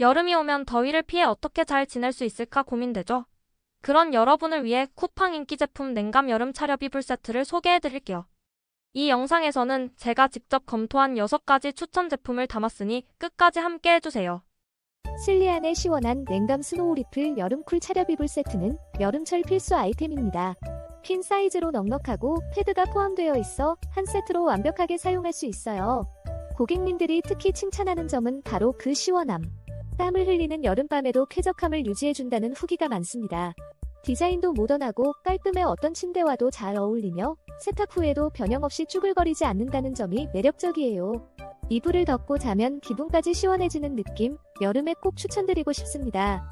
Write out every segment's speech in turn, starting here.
여름이 오면 더위를 피해 어떻게 잘 지낼 수 있을까 고민되죠? 그런 여러분을 위해 쿠팡 인기 제품 냉감 여름 차렵 이불 세트를 소개해 드릴게요. 이 영상에서는 제가 직접 검토한 6가지 추천 제품을 담았으니 끝까지 함께 해주세요. 실리안의 시원한 냉감 스노우 리플 여름 쿨 차렵 이불 세트는 여름철 필수 아이템입니다. 퀸 사이즈로 넉넉하고 패드가 포함되어 있어 한 세트로 완벽하게 사용할 수 있어요. 고객님들이 특히 칭찬하는 점은 바로 그 시원함. 땀을 흘리는 여름밤에도 쾌적함을 유지해준다는 후기가 많습니다. 디자인도 모던하고 깔끔해 어떤 침대와도 잘 어울리며 세탁 후에도 변형없이 쭈글거리지 않는다는 점이 매력적이에요. 이불을 덮고 자면 기분까지 시원해지는 느낌, 여름에 꼭 추천드리고 싶습니다.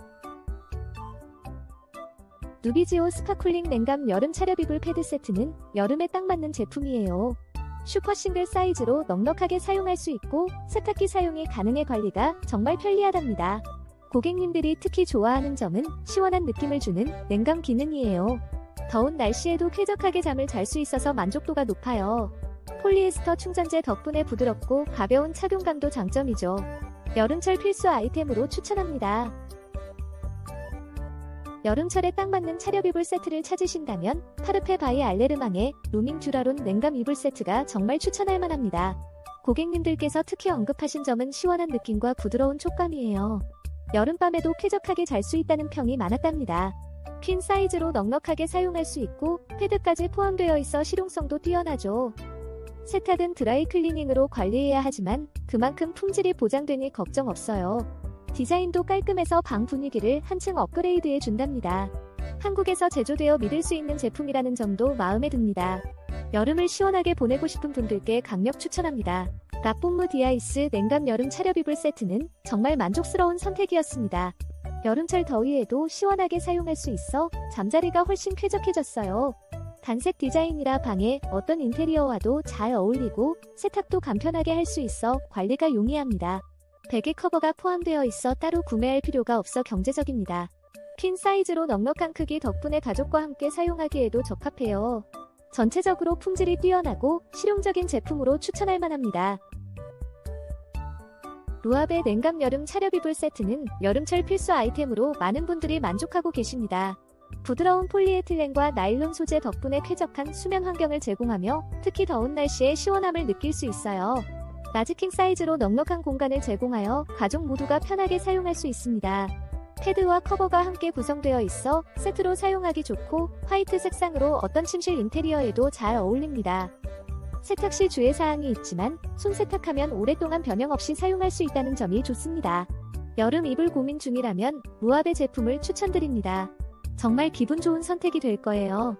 누비지오 스파쿨링 냉감 여름 차렵 이불 패드 세트는 여름에 딱 맞는 제품이에요. 슈퍼 싱글 사이즈로 넉넉하게 사용할 수 있고 세탁기 사용이 가능해 관리가 정말 편리하답니다. 고객님들이 특히 좋아하는 점은 시원한 느낌을 주는 냉감 기능이에요. 더운 날씨에도 쾌적하게 잠을 잘 수 있어서 만족도가 높아요. 폴리에스터 충전재 덕분에 부드럽고 가벼운 착용감도 장점이죠. 여름철 필수 아이템으로 추천합니다. 여름철에 딱 맞는 차렵 이불 세트를 찾으신다면 파르페 바이 알레르망의 루밍 듀라론 냉감 이불 세트가 정말 추천할 만합니다. 고객님들께서 특히 언급하신 점은 시원한 느낌과 부드러운 촉감이에요. 여름밤에도 쾌적하게 잘 수 있다는 평이 많았답니다. 퀸 사이즈로 넉넉하게 사용할 수 있고 패드까지 포함되어 있어 실용성도 뛰어나죠. 세탁은 드라이 클리닝으로 관리해야 하지만 그만큼 품질이 보장되니 걱정 없어요. 디자인도 깔끔해서 방 분위기를 한층 업그레이드해 준답니다. 한국에서 제조되어 믿을 수 있는 제품이라는 점도 마음에 듭니다. 여름을 시원하게 보내고 싶은 분들께 강력 추천합니다. 라폼무 디아이스 냉감 여름 차렵 이불 세트는 정말 만족스러운 선택이었습니다. 여름철 더위에도 시원하게 사용할 수 있어 잠자리가 훨씬 쾌적해졌어요. 단색 디자인이라 방에 어떤 인테리어와도 잘 어울리고 세탁도 간편하게 할 수 있어 관리가 용이합니다. 베개 커버가 포함되어 있어 따로 구매할 필요가 없어 경제적입니다. 퀸 사이즈로 넉넉한 크기 덕분에 가족과 함께 사용하기에도 적합해요. 전체적으로 품질이 뛰어나고 실용적인 제품으로 추천할 만합니다. 루압의 냉감 여름 차렵 이불 세트는 여름철 필수 아이템으로 많은 분들이 만족하고 계십니다. 부드러운 폴리에틸렌과 나일론 소재 덕분에 쾌적한 수면 환경을 제공하며 특히 더운 날씨에 시원함을 느낄 수 있어요. 라지킹 사이즈로 넉넉한 공간을 제공하여 가족 모두가 편하게 사용할 수 있습니다. 패드와 커버가 함께 구성되어 있어 세트로 사용하기 좋고 화이트 색상으로 어떤 침실 인테리어에도 잘 어울립니다. 세탁 시 주의사항이 있지만 손 세탁하면 오랫동안 변형 없이 사용할 수 있다는 점이 좋습니다. 여름 이불 고민 중이라면 무압의 제품을 추천드립니다. 정말 기분 좋은 선택이 될 거예요.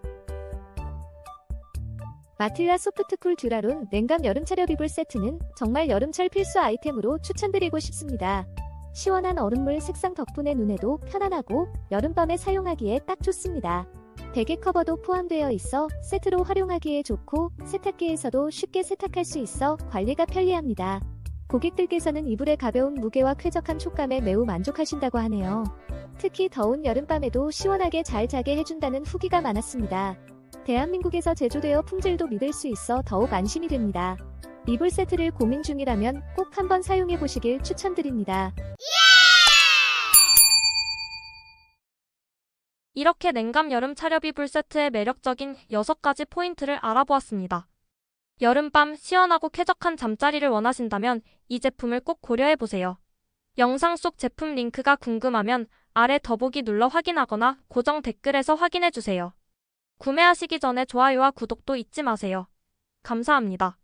마틸라 소프트쿨 듀라론 냉감 여름 차렵 이불 세트는 정말 여름철 필수 아이템으로 추천드리고 싶습니다. 시원한 얼음물 색상 덕분에 눈에도 편안하고 여름밤에 사용하기에 딱 좋습니다. 베개 커버도 포함되어 있어 세트로 활용하기에 좋고 세탁기에서도 쉽게 세탁할 수 있어 관리가 편리합니다. 고객들께서는 이불의 가벼운 무게와 쾌적한 촉감에 매우 만족하신다고 하네요. 특히 더운 여름밤에도 시원하게 잘 자게 해준다는 후기가 많았습니다. 대한민국에서 제조되어 품질도 믿을 수 있어 더욱 안심이 됩니다. 이불 세트를 고민 중이라면 꼭 한번 사용해 보시길 추천드립니다. 이렇게 냉감 여름 차렵 이불 세트의 매력적인 6가지 포인트를 알아보았습니다. 여름밤 시원하고 쾌적한 잠자리를 원하신다면 이 제품을 꼭 고려해보세요. 영상 속 제품 링크가 궁금하면 아래 더보기 눌러 확인하거나 고정 댓글에서 확인해주세요. 구매하시기 전에 좋아요와 구독도 잊지 마세요. 감사합니다.